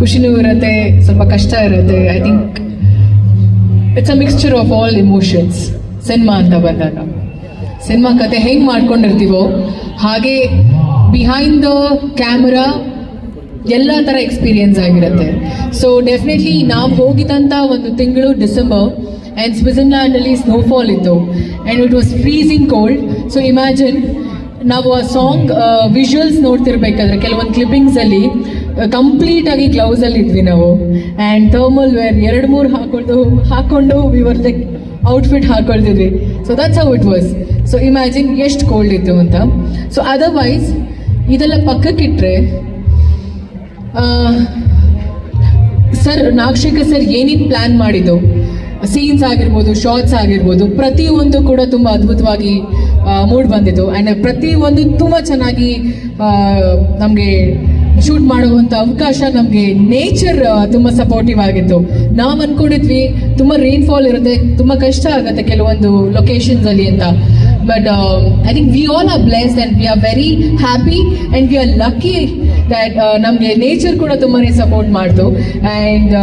ಖುಷಿನೂ ಇರುತ್ತೆ ಸ್ವಲ್ಪ ಕಷ್ಟ ಇರುತ್ತೆ. I think it's a mixture of all emotions cinema ಅಂತ ಬಂದಾಗ. ಸಿನಿಮಾ ಕತೆ ಹೆಂಗೆ ಮಾಡ್ಕೊಂಡಿರ್ತೀವೋ, ಹಾಗೆ ಬಿಹೈಂಡ್ ದ ಕ್ಯಾಮ್ರಾ ಎಲ್ಲ ಥರ ಎಕ್ಸ್ಪೀರಿಯನ್ಸ್ ಆಗಿರುತ್ತೆ. ಸೊ ಡೆಫಿನೆಟ್ಲಿ ನಾವು ಹೋಗಿದ್ದಂಥ ಒಂದು ತಿಂಗಳು ಡಿಸೆಂಬರ್ ಆ್ಯಂಡ್ ಸ್ವಿಟ್ಜರ್ಲ್ಯಾಂಡಲ್ಲಿ ಸ್ನೋಫಾಲ್ ಇತ್ತು. And it was freezing cold so imagine ನಾವು ಆ ಸಾಂಗ್ ವಿಜುವಲ್ಸ್ ನೋಡ್ತಿರ್ಬೇಕಾದ್ರೆ, ಕೆಲವೊಂದು ಕ್ಲಿಪ್ಪಿಂಗ್ಸಲ್ಲಿ ಕಂಪ್ಲೀಟ್ ಆಗಿ ಗ್ಲೌಸ್ ಅಲ್ಲಿ ಇದ್ವಿ ನಾವು. ಆ್ಯಂಡ್ ಥರ್ಮಲ್ ವೇರ್ ಎರಡು ಮೂರು ಹಾಕೊಂಡು ಹಾಕೊಂಡು ವಿವರ್ like outfit ಹಾಕೊಳ್ತಿದ್ವಿ. So that's how it was so imagine ಎಷ್ಟು ಕೋಲ್ಡ್ ಇತ್ತು ಅಂತ. ಸೊ ಅದರ್ವೈಸ್ ಇದೆಲ್ಲ ಪಕ್ಕಕ್ಕಿಟ್ರೆ ಸರ್ ನಾಗಶೇಖರ್ ಸರ್ ಏನೇನು ಪ್ಲ್ಯಾನ್ ಮಾಡಿದ್ದು? ಸೀನ್ಸ್ ಆಗಿರ್ಬೋದು ಶಾರ್ಟ್ಸ್ ಆಗಿರ್ಬೋದು, ಪ್ರತಿಯೊಂದು ಕೂಡ ತುಂಬ ಅದ್ಭುತವಾಗಿ ಮೂಡ್ ಬಂದಿತ್ತು. ಆ್ಯಂಡ್ ಪ್ರತಿಯೊಂದು ತುಂಬ ಚೆನ್ನಾಗಿ ನಮಗೆ ಶೂಟ್ ಮಾಡುವಂತ ಅವಕಾಶ ನಮಗೆ ನೇಚರ್ ತುಂಬಾ ಸಪೋರ್ಟಿವ್ ಆಗಿತ್ತು. ನಾವು ಅನ್ಕೊಂಡಿದ್ವಿ, ತುಂಬಾ ರೈನ್ ಫಾಲ್ ಇರುತ್ತೆ, ತುಂಬಾ ಕಷ್ಟ ಆಗುತ್ತೆ ಕೆಲವೊಂದು ಲೊಕೇಶನ್ಸ್ ಅಲ್ಲಿ ಅಂತ. But I think we all are blessed and we are very happy and we are lucky that ನಮಗೆ ನೇಚರ್ ಕೂಡ ತುಂಬಾನೇ ಸಪೋರ್ಟ್ ಮಾಡ್ತು. ಆ್ಯಂಡ್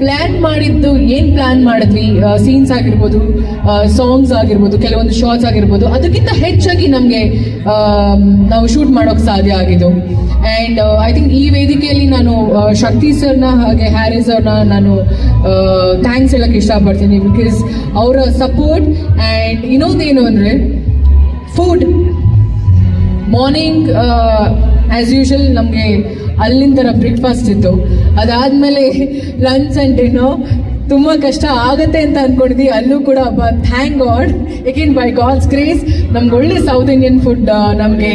ಪ್ಲ್ಯಾನ್ ಮಾಡಿದ್ದು ಏನು ಪ್ಲ್ಯಾನ್ ಮಾಡಿದ್ವಿ ಸೀನ್ಸ್ ಆಗಿರ್ಬೋದು ಸಾಂಗ್ಸ್ ಆಗಿರ್ಬೋದು, ಕೆಲವೊಂದು ಶಾರ್ಟ್ಸ್ ಆಗಿರ್ಬೋದು, ಅದಕ್ಕಿಂತ ಹೆಚ್ಚಾಗಿ ನಮಗೆ ನಾವು ಶೂಟ್ ಮಾಡೋಕ್ಕೆ ಸಾಧ್ಯ ಆಗಿದ್ದು. ಆ್ಯಂಡ್ ಐ ಥಿಂಕ್ ಈ ವೇದಿಕೆಯಲ್ಲಿ ನಾನು ಶಕ್ತಿ ಸರ್ನ ಹಾಗೆ ಹ್ಯಾರಿ ಸರ್ನ ನಾನು ಥ್ಯಾಂಕ್ಸ್ ಹೇಳಕ್ಕೆ ಇಷ್ಟಪಡ್ತೀನಿ ಬಿಕಾಸ್ ಅವರ ಸಪೋರ್ಟ್ ಆ್ಯಂಡ್ ಇನ್ನೊಂದೇನು ಅಂದರೆ ಫುಡ್ ಮಾರ್ನಿಂಗ್ ಆ್ಯಸ್ ಯೂಶಲ್ ನಮಗೆ ಅಲ್ಲಿಂದ ಬ್ರೇಕ್ಫಾಸ್ಟ್ ಇತ್ತು. ಅದಾದಮೇಲೆ ಲಂಚ್ ಆ್ಯಂಡ್ ಡಿನ್ನರ್ ತುಂಬ ಕಷ್ಟ ಆಗತ್ತೆ ಅಂತ ಅಂದ್ಕೊಂಡಿದ್ವಿ ಅಲ್ಲೂ ಕೂಡ thank God again by God's grace ನಮ್ಗೆ ಒಳ್ಳೆ ಸೌತ್ ಇಂಡಿಯನ್ ಫುಡ್ ನಮಗೆ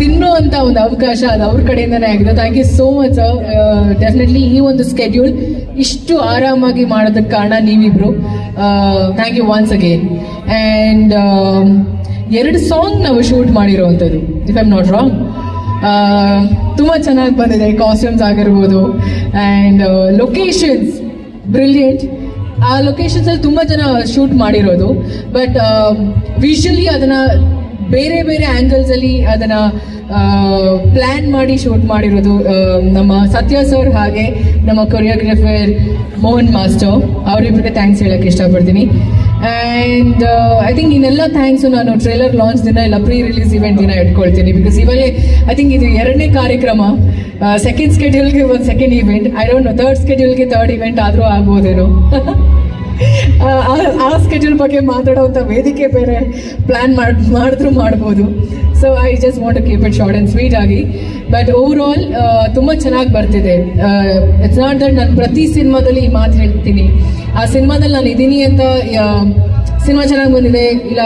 ತಿನ್ನೋ ಅಂತ ಒಂದು ಅವಕಾಶ ಅದು ಅವ್ರ ಕಡೆಯಿಂದನೇ ಆಗಿದೆ. Thank you so much definitely ಈ ಒಂದು ಸ್ಕೆಡ್ಯೂಲ್ ಇಷ್ಟು ಆರಾಮಾಗಿ ಮಾಡೋದಕ್ಕೆ ಕಾರಣ ನೀವಿಬ್ರು. Thank you once again and ಎರಡು ಸಾಂಗ್ ನಾವು ಶೂಟ್ ಮಾಡಿರೋವಂಥದ್ದು ಇಫ್ ಐಮ್ ನಾಟ್ ರಾಂಗ್ ತುಂಬ ಚೆನ್ನಾಗಿ ಬಂದಿದೆ ಕಾಸ್ಟ್ಯೂಮ್ಸ್ ಆಗಿರ್ಬೋದು ಆ್ಯಂಡ್ ಲೊಕೇಶನ್ಸ್ ಬ್ರಿಲಿಯಂಟ್ ಆ ಲೊಕೇಶನ್ಸಲ್ಲಿ ತುಂಬ ಜನ ಶೂಟ್ ಮಾಡಿರೋದು ಬಟ್ ವಿಷುವಲಿ ಅದನ್ನ ಬೇರೆ ಬೇರೆ ಆ್ಯಂಗಲ್ಸ್ ಅಲ್ಲಿ ಅದನ್ನ ಪ್ಲ್ಯಾನ್ ಮಾಡಿ ಶೂಟ್ ಮಾಡಿರೋದು ನಮ್ಮ ಸತ್ಯ ಸರ್ ಹಾಗೆ ನಮ್ಮ ಕೊರಿಯೋಗ್ರಫರ್ ಮೋಹನ್ ಮಾಸ್ಟರ್. ಅವರಿಬ್ಬರಿಗೆ ಥ್ಯಾಂಕ್ಸ್ ಹೇಳಕ್ಕೆ ಇಷ್ಟಪಡ್ತೀನಿ. ಆ್ಯಂಡ್ ಐ ಥಿಂಕ್ ಇನ್ನೆಲ್ಲ ಥ್ಯಾಂಕ್ಸು ನಾನು ಟ್ರೇಲರ್ ಲಾಂಚ್ ದಿನ ಇಲ್ಲ ಪ್ರೀ ರಿಲೀಸ್ ಇವೆಂಟ್ ದಿನ ಇಟ್ಕೊಳ್ತೀನಿ. ಬಿಕಾಸ್ ಇವಾಗಲೇ ಐ ಥಿಂಕ್ ಇದು ಎರಡನೇ ಕಾರ್ಯಕ್ರಮ. ಸೆಕೆಂಡ್ ಸ್ಕೆಡ್ಯೂಲ್ಗೆ ಒಂದು second event I don't know third ಸ್ಕೆಡ್ಯೂಲ್ಗೆ third event ಆದರೂ ಆಗ್ಬೋದೇನೋ. ಆ- ಸ್ಕೆಡ್ಯೂಲ್ ಬಗ್ಗೆ ಮಾತಾಡೋವಂಥ ವೇದಿಕೆ ಬೇರೆ ಪ್ಲ್ಯಾನ್ ಮಾಡಿ, ಮಾಡಿದ್ರು ಮಾಡ್ಬೋದು. So I just want to keep it short and sweet ಆಗಿ. ಬಟ್ ಓವರ್ ಆಲ್ ತುಂಬ ಚೆನ್ನಾಗಿ ಬರ್ತಿದೆ. ಇಟ್ಸ್ ನಾಟ್ ದಟ್ ನಾನು ಪ್ರತಿ ಸಿನಿಮಾದಲ್ಲಿ ಈ ಮಾತು ಹೇಳ್ತೀನಿ. ಆ ಸಿನಿಮಾದಲ್ಲಿ ನಾನು ಇದ್ದೀನಿ ಅಂತ ಸಿನಿಮಾ ಚೆನ್ನಾಗಿ ಬಂದಿದೆ, ಇಲ್ಲ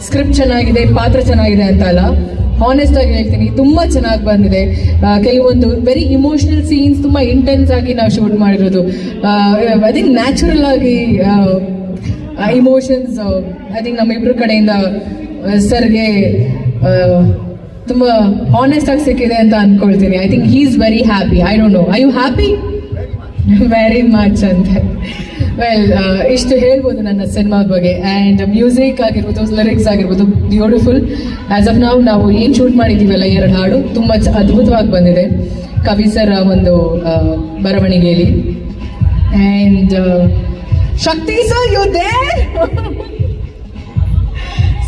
ಸ್ಕ್ರಿಪ್ಟ್ ಚೆನ್ನಾಗಿದೆ, ಪಾತ್ರ ಚೆನ್ನಾಗಿದೆ ಅಂತ ಅಲ್ಲ. ಹಾನೆಸ್ಟ್ ಆಗಿ ಹೇಳ್ತೀನಿ, ತುಂಬ ಚೆನ್ನಾಗಿ ಬಂದಿದೆ. ಕೆಲವೊಂದು ವೆರಿ ಇಮೋಷನಲ್ ಸೀನ್ಸ್ ತುಂಬ ಇಂಟೆನ್ಸ್ ಆಗಿ ನಾವು ಶೂಟ್ ಮಾಡಿರೋದು. ಐ ಥಿಂಕ್ ನ್ಯಾಚುರಲ್ ಆಗಿ ಇಮೋಷನ್ಸ್ ಐ ಥಿಂಕ್ ನಮ್ಮಿಬ್ರ ಕಡೆಯಿಂದ ಸರ್ಗೆ ತುಂಬ ಹಾನೆಸ್ಟ್ ಆಗಿ ಸಿಕ್ಕಿದೆ ಅಂತ ಅನ್ಕೊಳ್ತೀನಿ. I think he is very happy I don't know I you happy very much ಅಂತ ವೆಲ್ ಇಷ್ಟು ಹೇಳ್ಬೋದು ನನ್ನ ಸಿನಿಮಾದ ಬಗ್ಗೆ. ಆ್ಯಂಡ್ ಮ್ಯೂಸಿಕ್ ಆಗಿರ್ಬೋದು ಲಿರಿಕ್ಸ್ ಆಗಿರ್ಬೋದು ಬ್ಯೂಟಿಫುಲ್ ಆ್ಯಸ್ ಆಫ್ ನಾವು ನಾವು ಏನು ಶೂಟ್ ಮಾಡಿದ್ದೀವಲ್ಲ ಎರಡು ಹಾಡು, ತುಂಬ ಅದ್ಭುತವಾಗಿ ಬಂದಿದೆ. ಕವಿ ಸರ್ ಒಂದು ಬರವಣಿಗೆಯಲ್ಲಿ. And Shakti sir you they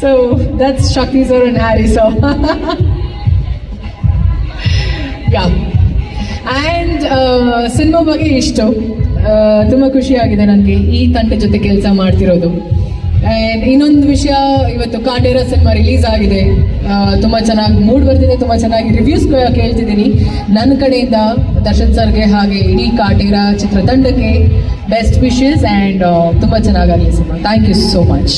so that's Shakti sir and Harry sir yeah and cinema ಬಗ್ಗೆ ಇಷ್ಟು. ತುಂಬ ಖುಷಿಯಾಗಿದೆ ನನಗೆ ಈ ತಂಡ ಜೊತೆ ಕೆಲಸ ಮಾಡ್ತಿರೋದು. ಆ್ಯಂಡ್ ಇನ್ನೊಂದು ವಿಷಯ, ಇವತ್ತು ಕಾಟೇರ ಸಿನಿಮಾ ರಿಲೀಸ್ ಆಗಿದೆ. ತುಂಬ ಚೆನ್ನಾಗಿ ಮೂಡ್ ಬರ್ತಿದೆ, ತುಂಬ ಚೆನ್ನಾಗಿ ರಿವ್ಯೂಸ್ ಕೇಳ್ತಿದ್ದೀನಿ. ನನ್ನ ಕಡೆಯಿಂದ ದರ್ಶನ್ ಸರ್ಗೆ ಹಾಗೆ ಇಡೀ ಕಾಟೇರ ಚಿತ್ರತಂಡಕ್ಕೆ ಬೆಸ್ಟ್ ವಿಶಸ್ ಆ್ಯಂಡ್ ತುಂಬ ಚೆನ್ನಾಗಾಗಲಿ cinema thank you so much